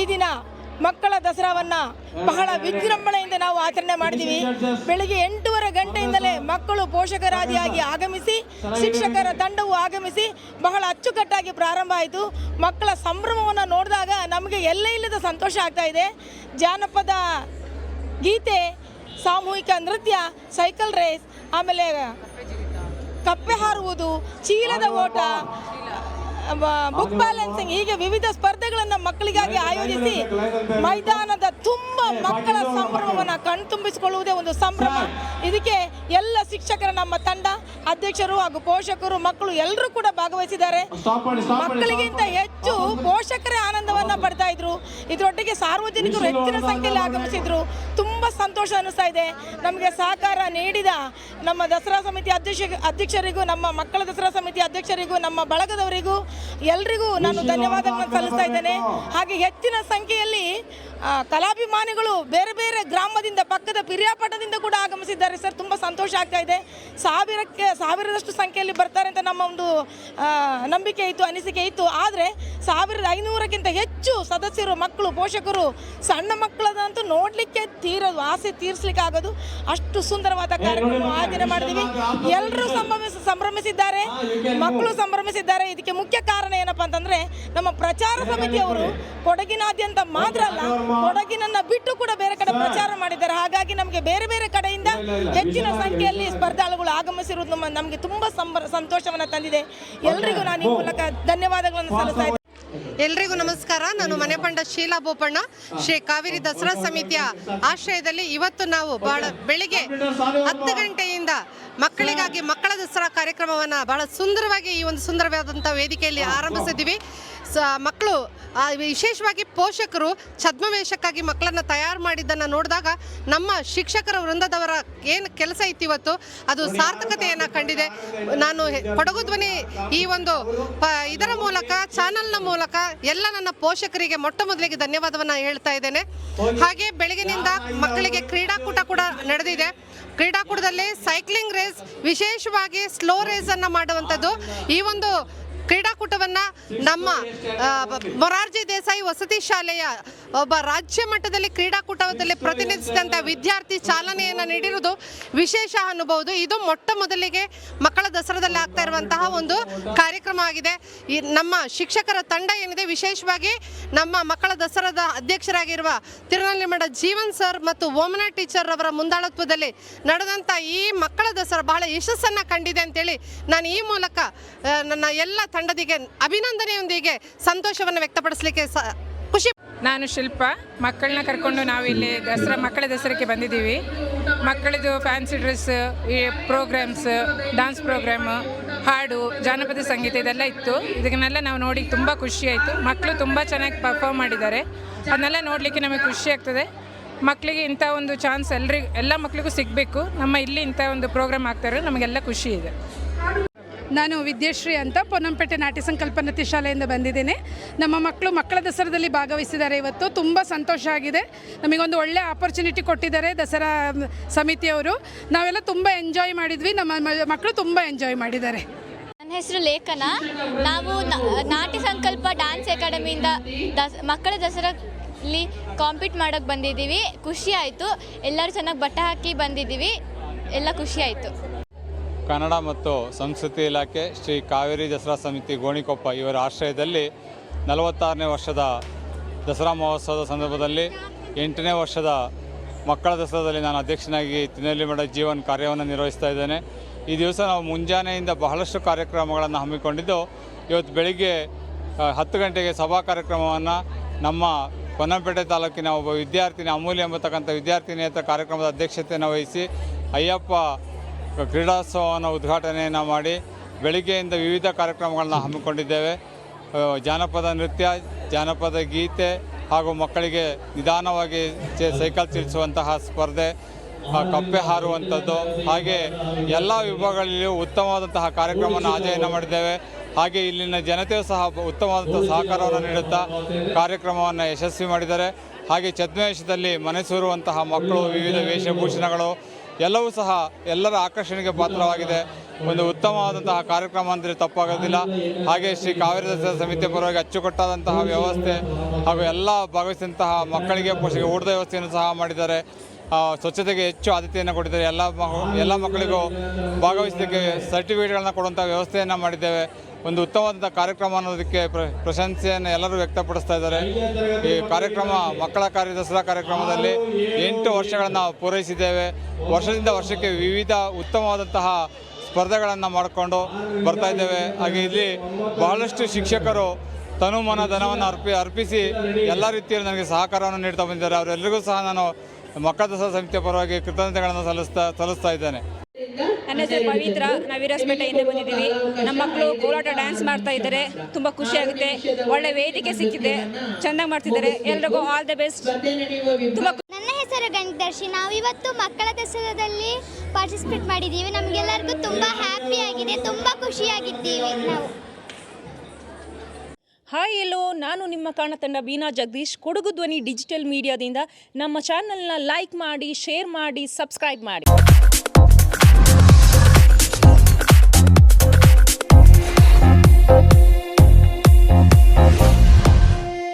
ಈ ದಿನ ಮಕ್ಕಳ ದಸರಾವನ್ನು ಬಹಳ ವಿಜೃಂಭಣೆಯಿಂದ ನಾವು ಆಚರಣೆ ಮಾಡಿದ್ದೀವಿ ಬೆಳಿಗ್ಗೆ ಎಂಟೂವರೆ ಗಂಟೆಯಿಂದಲೇ ಮಕ್ಕಳು ಪೋಷಕರಾದಿಯಾಗಿ ಆಗಮಿಸಿ, ಶಿಕ್ಷಕರ ತಂಡವು ಆಗಮಿಸಿ ಬಹಳ ಅಚ್ಚುಕಟ್ಟಾಗಿ ಪ್ರಾರಂಭ ಆಯಿತು. ಮಕ್ಕಳ ಸಂಭ್ರಮವನ್ನು ನೋಡಿದಾಗ ನಮಗೆ ಎಲ್ಲ ಇಲ್ಲದ ಸಂತೋಷ ಆಗ್ತಾ ಇದೆ. ಜಾನಪದ ಗೀತೆ, ಸಾಮೂಹಿಕ ನೃತ್ಯ, ಸೈಕಲ್ ರೇಸ್, ಆಮೇಲೆ ಕಪ್ಪೆ ಹಾರುವುದು, ಚೀಲದ ಓಟ ಬುಕ್ ಬ್ಯಾಲೆನ್ಸಿಂಗ್ ಹೀಗೆ ವಿವಿಧ ಸ್ಪರ್ಧೆಗಳನ್ನು ಮಕ್ಕಳಿಗಾಗಿ ಆಯೋಜಿಸಿ ಮೈದಾನದ ತುಂಬ ಮಕ್ಕಳ ಸಂಭ್ರಮವನ್ನು ಕಣ್ತುಂಬಿಸಿಕೊಳ್ಳುವುದೇ ಒಂದು ಸಂಭ್ರಮ. ಇದಕ್ಕೆ ಎಲ್ಲ ಶಿಕ್ಷಕರ ನಮ್ಮ ತಂಡ ಅಧ್ಯಕ್ಷರು ಹಾಗೂ ಪೋಷಕರು ಮಕ್ಕಳು ಎಲ್ಲರೂ ಕೂಡ ಭಾಗವಹಿಸಿದ್ದಾರೆ. ಮಕ್ಕಳಿಗಿಂತ ಹೆಚ್ಚು ಪೋಷಕರೇ ಆನಂದವನ್ನ ಪಡ್ತಾ ಇದ್ರು. ಇದರೊಟ್ಟಿಗೆ ಸಾರ್ವಜನಿಕರು ಹೆಚ್ಚಿನ ಸಂಖ್ಯೆಯಲ್ಲಿ ಆಗಮಿಸಿದ್ರು. ತುಂಬಾ ಸಂತೋಷ ಅನಿಸ್ತಾ ಇದೆ. ನಮಗೆ ಸಹಕಾರ ನೀಡಿದ ನಮ್ಮ ದಸರಾ ಸಮಿತಿ ಅಧ್ಯಕ್ಷ ಅಧ್ಯಕ್ಷರಿಗೂ ನಮ್ಮ ಮಕ್ಕಳ ದಸರಾ ಸಮಿತಿ ಅಧ್ಯಕ್ಷರಿಗೂ ನಮ್ಮ ಬಳಗದವರಿಗೂ ಎಲ್ರಿಗೂ ನಾನು ಧನ್ಯವಾದಗಳನ್ನು ಸಲ್ಲಿಸ್ತಾ ಇದ್ದೇನೆ. ಹಾಗೆ ಹೆಚ್ಚಿನ ಸಂಖ್ಯೆಯಲ್ಲಿ ಕಲಾಭಿಮಾನಿಗಳು ಬೇರೆ ಬೇರೆ ಗ್ರಾಮದಿಂದ, ಪಕ್ಕದ ಪಿರಿಯಾಪಟ್ಟದಿಂದ ಕೂಡ ಆಗಮಿಸಿದ್ದಾರೆ. ಸರ್, ತುಂಬ ಸಂತೋಷ ಆಗ್ತಾ ಇದೆ. ಸಾವಿರಕ್ಕೆ, ಸಾವಿರದಷ್ಟು ಸಂಖ್ಯೆಯಲ್ಲಿ ಬರ್ತಾರೆ ಅಂತ ನಮ್ಮ ಒಂದು ನಂಬಿಕೆ ಇತ್ತು, ಅನಿಸಿಕೆ ಇತ್ತು. ಆದರೆ ಸಾವಿರದ ಐನೂರಕ್ಕಿಂತ ಹೆಚ್ಚು ಸದಸ್ಯರು, ಮಕ್ಕಳು, ಪೋಷಕರು ಸಣ್ಣ ಮಕ್ಕಳದಂತೂ ನೋಡಲಿಕ್ಕೆ ತೀರದು, ಆಸೆ ತೀರಿಸ್ಲಿಕ್ಕೆ ಆಗೋದು ಅಷ್ಟು ಸುಂದರವಾದ ಕಾರ್ಯಕ್ರಮ ಆಯೋಜನೆ ಮಾಡಿದೀವಿ ಎಲ್ಲರೂ ಸಂಭ್ರಮಿಸ ಸಂಭ್ರಮಿಸಿದ್ದಾರೆ. ಮಕ್ಕಳು ಸಂಭ್ರಮಿಸಿದ್ದಾರೆ. ಇದಕ್ಕೆ ಮುಖ್ಯ ಕಾರಣ ಏನಪ್ಪ ಅಂತಂದ್ರೆ, ನಮ್ಮ ಪ್ರಚಾರ ಸಮಿತಿಯವರು ಕೊಡಗಿನಾದ್ಯಂತ ಮಾತ್ರ ಅಲ್ಲ, ಕೊಡಗಿನನ್ನ ಬಿಟ್ಟು ಕೂಡ ಬೇರೆ ಕಡೆ ಪ್ರಚಾರ ಮಾಡಿದ್ದಾರೆ. ಹಾಗಾಗಿ ನಮಗೆ ಬೇರೆ ಬೇರೆ ಕಡೆಯಿಂದ ಹೆಚ್ಚಿನ ಸಂಖ್ಯೆಯಲ್ಲಿ ಸ್ಪರ್ಧಾಳುಗಳು ಆಗಮಿಸಿರುವುದು ನಮ್ಮ ನಮಗೆ ತುಂಬಾ ಸಂಭ್ರ ಸಂತೋಷವನ್ನು ತಂದಿದೆ. ಎಲ್ರಿಗೂ ನಾನು ಈ ಮೂಲಕ ಧನ್ಯವಾದಗಳನ್ನು ಸಲ್ಲಿಸ್ತಾ ಇದ್ದೇನೆ ಎಲ್ರಿಗೂ ನಮಸ್ಕಾರ. ನಾನು ಮನೆಪಂಡ ಶೀಲಾ ಬೋಪಣ್ಣ. ಶ್ರೀ ಕಾವೇರಿ ದಸರಾ ಸಮಿತಿಯ ಆಶ್ರಯದಲ್ಲಿ ಇವತ್ತು ನಾವು ಬಹಳ ಬೆಳಿಗ್ಗೆ ಹತ್ತು ಗಂಟೆಯಿಂದ ಮಕ್ಕಳಿಗಾಗಿ ಮಕ್ಕಳ ದಸರಾ ಕಾರ್ಯಕ್ರಮವನ್ನು ಬಹಳ ಸುಂದರವಾಗಿ ಈ ಒಂದು ಸುಂದರವಾದಂಥ ವೇದಿಕೆಯಲ್ಲಿ ಆರಂಭಿಸಿದ್ದೀವಿ. ಸ, ಮಕ್ಕಳು ವಿಶೇಷವಾಗಿ ಪೋಷಕರು ಛದ್ಮವೇಷಕ್ಕಾಗಿ ಮಕ್ಕಳನ್ನು ತಯಾರು ಮಾಡಿದ್ದನ್ನು ನೋಡಿದಾಗ ನಮ್ಮ ಶಿಕ್ಷಕರ ವೃಂದದವರ ಏನು ಕೆಲಸ ಇತ್ತು ಇವತ್ತು ಅದು ಸಾರ್ಥಕತೆಯನ್ನು ಕಂಡಿದೆ. ನಾನು ಕೊಡಗು ಧ್ವನಿ ಈ ಒಂದು, ಪ, ಇದರ ಮೂಲಕ, ಚಾನಲ್ನ ಮೂಲಕ ಎಲ್ಲ ನನ್ನ ಪೋಷಕರಿಗೆ ಮೊಟ್ಟ ಮೊದಲಿಗೆ ಧನ್ಯವಾದವನ್ನು ಹೇಳ್ತಾ ಇದ್ದೇನೆ. ಹಾಗೆ ಬೆಳಗಿನಿಂದ ಮಕ್ಕಳಿಗೆ ಕ್ರೀಡಾಕೂಟ ಕೂಡ ನಡೆದಿದೆ. ಕ್ರೀಡಾಕೂಟದಲ್ಲಿ ಸೈಕ್ಲಿಂಗ್ ರೇಸ್, ವಿಶೇಷವಾಗಿ ಸ್ಲೋ ರೇಸನ್ನು ಮಾಡುವಂಥದ್ದು. ಈ ಒಂದು ಕ್ರೀಡಾಕೂಟವನ್ನ ನಮ್ಮ ಮೊರಾರ್ಜಿ ದೇಸಾಯಿ ವಸತಿ ಶಾಲೆಯ ಒಬ್ಬ ರಾಜ್ಯ ಮಟ್ಟದಲ್ಲಿ ಕ್ರೀಡಾಕೂಟದಲ್ಲಿ ಪ್ರತಿನಿಧಿಸಿದಂಥ ವಿದ್ಯಾರ್ಥಿ ಚಾಲನೆಯನ್ನು ನೀಡಿರುವುದು ವಿಶೇಷ ಅನ್ನಬಹುದು. ಇದು ಮೊಟ್ಟ ಮೊದಲಿಗೆ ಮಕ್ಕಳ ದಸರಾದಲ್ಲಿ ಆಗ್ತಾ ಇರುವಂತಹ ಒಂದು ಕಾರ್ಯಕ್ರಮ ಆಗಿದೆ. ನಮ್ಮ ಶಿಕ್ಷಕರ ತಂಡ ಏನಿದೆ, ವಿಶೇಷವಾಗಿ ನಮ್ಮ ಮಕ್ಕಳ ದಸರಾದ ಅಧ್ಯಕ್ಷರಾಗಿರುವ ತಿರುನಲ್ಲಿಮಠ ಜೀವನ್ ಸರ್ ಮತ್ತು ಓಮನ ಟೀಚರ್ ಅವರ ಮುಂದಾಳತ್ವದಲ್ಲಿ ನಡೆದಂಥ ಈ ಮಕ್ಕಳ ದಸರಾ ಬಹಳ ಯಶಸ್ಸನ್ನು ಕಂಡಿದೆ ಅಂತೇಳಿ ನಾನು ಈ ಮೂಲಕ ನನ್ನ ಎಲ್ಲ ತಂಡದಿಗೆ ಅಭಿನಂದನೆಯೊಂದಿಗೆ ಸಂತೋಷವನ್ನು ವ್ಯಕ್ತಪಡಿಸಲಿಕ್ಕೆ ಖುಷಿ ನಾನು ಶಿಲ್ಪ. ಮಕ್ಕಳನ್ನ ಕರ್ಕೊಂಡು ನಾವು ಇಲ್ಲಿ ದಸರಾ, ಮಕ್ಕಳ ದಸರಾಕ್ಕೆ ಬಂದಿದ್ದೀವಿ. ಮಕ್ಕಳದು ಫ್ಯಾನ್ಸಿ ಡ್ರೆಸ್ ಈ ಪ್ರೋಗ್ರಾಮ್ಸ್ ಡಾನ್ಸ್ ಪ್ರೋಗ್ರಾಮ್ ಹಾಡು, ಜಾನಪದ ಸಂಗೀತ ಇದೆಲ್ಲ ಇತ್ತು. ಇದನ್ನೆಲ್ಲ ನಾವು ನೋಡಿ ತುಂಬ ಖುಷಿ ಆಯಿತು. ಮಕ್ಕಳು ತುಂಬ ಚೆನ್ನಾಗಿ ಪರ್ಫಾರ್ಮ್ ಮಾಡಿದ್ದಾರೆ. ಅದನ್ನೆಲ್ಲ ನೋಡಲಿಕ್ಕೆ ನಮಗೆ ಖುಷಿ ಆಗ್ತದೆ. ಮಕ್ಕಳಿಗೆ ಇಂಥ ಒಂದು ಚಾನ್ಸ್ ಎಲ್ರಿಗೂ ಎಲ್ಲ ಮಕ್ಕಳಿಗೂ ಸಿಗಬೇಕು. ನಮ್ಮ ಇಲ್ಲಿ ಇಂಥ ಒಂದು ಪ್ರೋಗ್ರಾಮ್ ಆಗ್ತಾರೆ ನಮಗೆಲ್ಲ ಖುಷಿ ಇದೆ. ನಾನು ವಿದ್ಯಾಶ್ರೀ ಅಂತ ಪೊನ್ನಂಪೇಟೆ ನಾಟ್ಯ ಸಂಕಲ್ಪನತಿ ಶಾಲೆಯಿಂದ ಬಂದಿದ್ದೀನಿ. ನಮ್ಮ ಮಕ್ಕಳು ಮಕ್ಕಳ ದಸರಾದಲ್ಲಿ ಭಾಗವಹಿಸಿದ್ದಾರೆ ಇವತ್ತು. ತುಂಬ ಸಂತೋಷ ಆಗಿದೆ. ನಮಗೊಂದು ಒಳ್ಳೆ ಆಪರ್ಚುನಿಟಿ ಕೊಟ್ಟಿದ್ದಾರೆ ದಸರಾ ಸಮಿತಿಯವರು. ನಾವೆಲ್ಲ ತುಂಬ ಎಂಜಾಯ್ ಮಾಡಿದ್ವಿ. ನಮ್ಮ ಮಕ್ಕಳು ತುಂಬ ಎಂಜಾಯ್ ಮಾಡಿದ್ದಾರೆ. ನನ್ನ ಹೆಸರು ಲೇಖನ. ನಾವು ನಾಟ್ಯ ಸಂಕಲ್ಪ ಡ್ಯಾನ್ಸ್ ಅಕಾಡೆಮಿಯಿಂದ ದಸ, ಮಕ್ಕಳ ದಸರಲ್ಲಿ ಕಾಂಪೀಟ್ ಮಾಡೋಕ್ಕೆ ಬಂದಿದ್ದೀವಿ. ಖುಷಿ ಆಯಿತು. ಎಲ್ಲರೂ ಚೆನ್ನಾಗಿ ಬಟ್ಟೆ ಹಾಕಿ ಬಂದಿದ್ದೀವಿ. ಎಲ್ಲ ಖುಷಿ ಆಯಿತು. ಕನ್ನಡ ಮತ್ತು ಸಂಸ್ಕೃತಿ ಇಲಾಖೆ ಶ್ರೀ ಕಾವೇರಿ ದಸರಾ ಸಮಿತಿ ಗೋಣಿಕೊಪ್ಪ ಇವರ ಆಶ್ರಯದಲ್ಲಿ ನಲವತ್ತಾರನೇ ವರ್ಷದ ದಸರಾ ಮಹೋತ್ಸವದ ಸಂದರ್ಭದಲ್ಲಿ ಎಂಟನೇ ವರ್ಷದ ಮಕ್ಕಳ ದಸರಾದಲ್ಲಿ ನಾನು ಅಧ್ಯಕ್ಷನಾಗಿ ತಿನ್ನಲಿಮಡ ಜೀವನ್ ಕಾರ್ಯವನ್ನು ನಿರ್ವಹಿಸ್ತಾ ಇದ್ದೇನೆ. ಈ ದಿವಸ ನಾವು ಮುಂಜಾನೆಯಿಂದ ಬಹಳಷ್ಟು ಕಾರ್ಯಕ್ರಮಗಳನ್ನು ಹಮ್ಮಿಕೊಂಡಿದ್ದು, ಇವತ್ತು ಬೆಳಿಗ್ಗೆ ಹತ್ತು ಗಂಟೆಗೆ ಸಭಾ ಕಾರ್ಯಕ್ರಮವನ್ನು ನಮ್ಮ ಪೊನ್ನಂಪೇಟೆ ತಾಲೂಕಿನ ಒಬ್ಬ ವಿದ್ಯಾರ್ಥಿನಿ, ಅಮೂಲ್ಯ ಎಂಬತಕ್ಕಂಥ ವಿದ್ಯಾರ್ಥಿನಿಯತ ಕಾರ್ಯಕ್ರಮದ ಅಧ್ಯಕ್ಷತೆಯನ್ನು ವಹಿಸಿ, ಅಯ್ಯಪ್ಪ ಕ್ರೀಡೋತ್ಸವವನ್ನು ಉದ್ಘಾಟನೆಯನ್ನು ಮಾಡಿ ಬೆಳಿಗ್ಗೆಯಿಂದ ವಿವಿಧ ಕಾರ್ಯಕ್ರಮಗಳನ್ನು ಹಮ್ಮಿಕೊಂಡಿದ್ದೇವೆ. ಜಾನಪದ ನೃತ್ಯ, ಜಾನಪದ ಗೀತೆ ಹಾಗೂ ಮಕ್ಕಳಿಗೆ ನಿಧಾನವಾಗಿ ಸೈಕಲ್ ಚಲಿಸುವಂತಹ ಸ್ಪರ್ಧೆ ಕಪ್ಪೆ ಹಾರುವಂಥದ್ದು ಹಾಗೆ ಎಲ್ಲ ವಿಭಾಗಗಳಲ್ಲಿಯೂ ಉತ್ತಮವಾದಂತಹ ಕಾರ್ಯಕ್ರಮವನ್ನು ಆಚರಣೆ ಮಾಡಿದ್ದೇವೆ. ಹಾಗೆ ಇಲ್ಲಿನ ಜನತೆಯು ಸಹ ಉತ್ತಮವಾದಂಥ ಸಹಕಾರವನ್ನು ನೀಡುತ್ತಾ ಕಾರ್ಯಕ್ರಮವನ್ನು ಯಶಸ್ವಿ ಮಾಡಿದ್ದಾರೆ. ಹಾಗೆ ಛದ್ಮವೇಷದಲ್ಲಿ ಮನಸೂರುವಂತಹ ಮಕ್ಕಳು, ವಿವಿಧ ವೇಷಭೂಷಣಗಳು ಎಲ್ಲವೂ ಸಹ ಎಲ್ಲರ ಆಕರ್ಷಣೆಗೆ ಪಾತ್ರವಾಗಿದೆ. ಒಂದು ಉತ್ತಮವಾದಂತಹ ಕಾರ್ಯಕ್ರಮ ಅಂದರೆ ತಪ್ಪಾಗೋದಿಲ್ಲ. ಹಾಗೆ ಶ್ರೀ ಕಾವೇರಿ ದಸರಾ ಸಮಿತಿಯ ಪರವಾಗಿ ಅಚ್ಚುಕಟ್ಟಾದಂತಹ ವ್ಯವಸ್ಥೆ ಹಾಗೂ ಎಲ್ಲ ಭಾಗವಹಿಸಿದಂತಹ ಮಕ್ಕಳಿಗೆ ಪೋಷಕರಿಗೆ ಊಟದ ವ್ಯವಸ್ಥೆಯನ್ನು ಸಹ ಮಾಡಿದ್ದಾರೆ. ಸ್ವಚ್ಛತೆಗೆ ಹೆಚ್ಚು ಆದ್ಯತೆಯನ್ನು ಕೊಟ್ಟಿದ್ದಾರೆ. ಎಲ್ಲ ಎಲ್ಲ ಮಕ್ಕಳಿಗೂ ಭಾಗವಹಿಸಲಿಕ್ಕೆ ಸರ್ಟಿಫಿಕೇಟ್ಗಳನ್ನ ಕೊಡುವಂಥ ವ್ಯವಸ್ಥೆಯನ್ನು ಮಾಡಿದ್ದೇವೆ. ಒಂದು ಉತ್ತಮವಾದಂಥ ಕಾರ್ಯಕ್ರಮ ಅನ್ನೋದಕ್ಕೆ ಪ್ರ- ಪ್ರಶಂಸೆಯನ್ನು ಎಲ್ಲರೂ ವ್ಯಕ್ತಪಡಿಸ್ತಾ ಇದ್ದಾರೆ. ಈ ಕಾರ್ಯಕ್ರಮ ಮಕ್ಕಳ ಕಾರ್ಯ ಕಾರ್ಯಕ್ರಮದಲ್ಲಿ ಎಂಟು ವರ್ಷಗಳನ್ನು ಪೂರೈಸಿದ್ದೇವೆ. ವರ್ಷದಿಂದ ವರ್ಷಕ್ಕೆ ವಿವಿಧ ಉತ್ತಮವಾದಂತಹ ಸ್ಪರ್ಧೆಗಳನ್ನು ಮಾಡಿಕೊಂಡು ಬರ್ತಾ ಇದ್ದೇವೆ. ಹಾಗೆ ಇಲ್ಲಿ ಬಹಳಷ್ಟು ಶಿಕ್ಷಕರು ತನು ಮನ ಧನವನ್ನು ಅರ್ಪಿ, ಅರ್ಪಿಸಿ ಎಲ್ಲ ರೀತಿಯಲ್ಲಿ ನನಗೆ ಸಹಕಾರವನ್ನು ನೀಡ್ತಾ ಬಂದಿದ್ದಾರೆ. ಅವರೆಲ್ಲರಿಗೂ ಸಹ ನಾನು ಮಕ್ಕಳ ದಸರಾ ಸಮಿತಿಯ ಪರವಾಗಿ ಕೃತಜ್ಞತೆಗಳನ್ನು ಸಲ್ಲಿಸ್ತಾ ಸಲ್ಲಿಸ್ತಾ ಇದ್ದೇನೆ. ನನ್ನ ಹೆಸರು ಪವಿತ್ರ ನಾವು ವಿರಾಜಪೇಟೆಯಿಂದ ಬಂದಿದ್ದೀವಿ. ನಮ್ಮ ಮಕ್ಕಳು ಕೋಲಾಟ ಡ್ಯಾನ್ಸ್ ಮಾಡ್ತಾ ಇದ್ದಾರೆ. ತುಂಬ ಖುಷಿಯಾಗುತ್ತೆ ಒಳ್ಳೆ ವೇದಿಕೆ ಸಿಕ್ಕಿದೆ. ಚೆನ್ನಾಗಿ ಮಾಡ್ತಿದ್ದಾರೆ. ಎಲ್ರಿಗೂ ಆಲ್ ದ ಬೆಸ್ಟ್ ತುಂಬ ನನ್ನ ಹೆಸರು ಗಣದರ್ಶಿ ನಾವು ಇವತ್ತು ಮಕ್ಕಳ ದಸರಾದಲ್ಲಿ ಪಾರ್ಟಿಸಿಪೇಟ್ ಮಾಡಿದ್ದೀವಿ. ನಮಗೆಲ್ಲರಿಗೂ ತುಂಬ ಹ್ಯಾಪಿ ಆಗಿದೆ. ತುಂಬ ಖುಷಿಯಾಗಿದ್ದೀವಿ ನಾವು. ಹಾಯ್ ಎಲ್ಲೋ ನಾನು ನಿಮ್ಮ ಕಾಣತಂಡ ಬೀನಾ ಜಗದೀಶ್. ಕೊಡಗು ಧ್ವನಿ ಡಿಜಿಟಲ್ ಮೀಡಿಯಾದಿಂದ ನಮ್ಮ ಚಾನಲ್ನ ಲೈಕ್ ಮಾಡಿ ಶೇರ್ ಮಾಡಿ ಸಬ್ಸ್ಕ್ರೈಬ್ ಮಾಡಿ.